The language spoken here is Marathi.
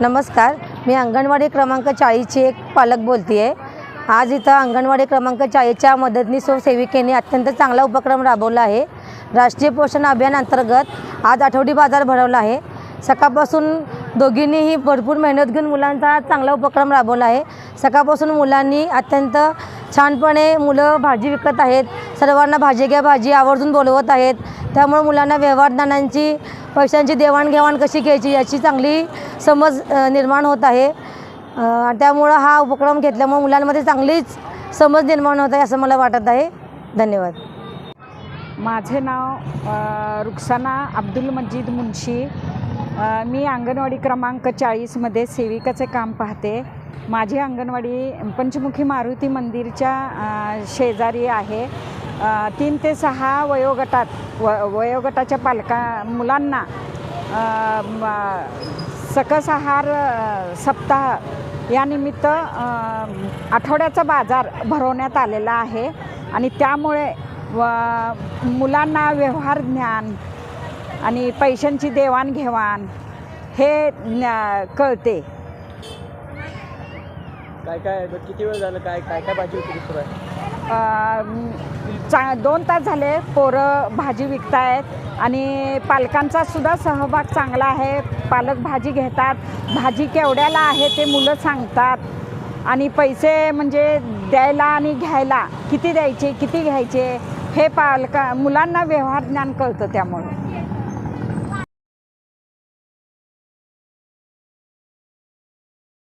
नमस्कार मी अंगणवाडी क्रमांक चाळीसची एक पालक बोलते आहे आज इथं अंगणवाडी क्रमांक चाळीसच्या मदतनीस व सेविकेने अत्यंत चांगला उपक्रम राबवला आहे. राष्ट्रीय पोषण अभियान अंतर्गत आज आठवडी बाजार भरवला आहे. सकाळपासून दोघींनीही भरपूर मेहनत घेऊन मुलांचा चांगला उपक्रम राबवला आहे. सकाळपासून मुलांनी अत्यंत छानपणे मुलं भाजी विकत आहेत. सर्वांना भाजी घ्या भाजी आवर्जून बोलवत आहेत. त्यामुळे मुलांना व्यवहारदानांची पैशांची देवाणघेवाण कशी घ्यायची याची चांगली समज निर्माण होत आहे. त्यामुळं हा उपक्रम घेतल्यामुळे मुलांमध्ये चांगलीच समज निर्माण होत आहे असं मला वाटत आहे. धन्यवाद. माझे नाव अ, रुखसाना अब्दुल मजीद मुन्शी मी अंगणवाडी क्रमांक चाळीसमध्ये सेविकाचे काम पाहते. माझी अंगणवाडी पंचमुखी मारुती मंदिरच्या शेजारी आहे. तीन ते सहा वयोगटात व वयोगटाच्या पालका मुलांना सकस आहार सप्ताह यानिमित्त आठवड्याचा बाजार भरवण्यात आलेला आहे. आणि त्यामुळे व मुलांना व्यवहार ज्ञान आणि पैशांची देवाणघेवाण हे ज्ञा- कळते. काय काय किती वेळ झालं? काय काय काय भाजी विक्री सुरू आहे चा दोन तास झाले पोरं भाजी विकतायत आणि पालकांचा सुद्धा सहभाग चांगला आहे. पालक भाजी घेतात. भाजी केवढ्याला आहे ते मुलं सांगतात. आणि पैसे म्हणजे द्यायला आणि घ्यायला किती द्यायचे किती घ्यायचे हे पालका मुलांना व्यवहार ज्ञान कळतं त्यामुळं.